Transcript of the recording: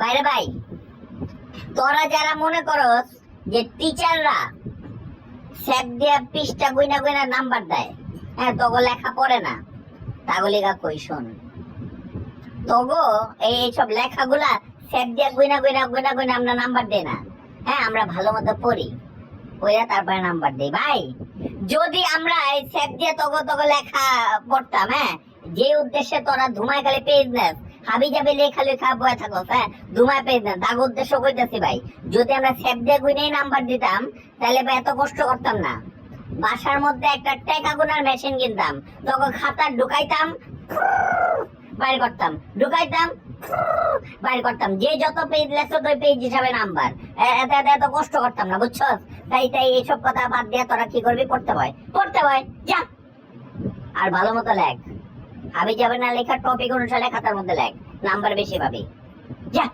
বাইরে ভাই, তোরা যারা মনে করস যে টিচাররা স্যাপ দিয়া পৃষ্ঠা গুইনা গুইনা নাম্বার দেয় হ্যাঁ তগো লেখা পড়ে না। তাগলিগা কই শোন। তগো এই এইসব লেখাগুলা স্যাপ দিয়া গুইনা গুইনা গুইনা গুইনা আমরা নাম্বার দেই না। হ্যাঁ আমরা ভালো মতো পড়ি। পড়ে তারপরে নাম্বার দেই। ভাই, যদি আমরা এই স্যাপ দিয়ে তগো তগো লেখা পড়তাম হ্যাঁ যে উদ্দেশ্যে তোরা ধুমায় খালি পেজ নেস হাবি যাবে লেখা লেখা বয়ে থাকো হ্যাঁ? ধুমায় পেজ নেস তার উদ্দেশ্য কইতেছি ভাই। যদি আমরা স্যাপ দিয়ে গুইনেই নাম্বার দিতাম, তাহলে ভাই এত কষ্ট করতাম না। বাসার মধ্যে একটা টেকা গুনার মেশিন কিনতাম, তখন খাতা ঢুকাইতাম, বাইর করতাম, ঢুকাইতাম, বাইর করতাম। যে যত পেজ লেখছো তো পেজ হিসাবে নাম্বার। এত এত এত কষ্ট করতাম না, বুঝছ? তাই তাই এইসব কথা বাদ দিয়ে তোরা কি করবি? পড়তে হয় পড়তে হয় যা। আর ভালো মতো লেখ। আমি যাবে না লেখা টপিক অনুসারে খাতার মধ্যে লেখ নাম্বার বেশি পাবি। যা।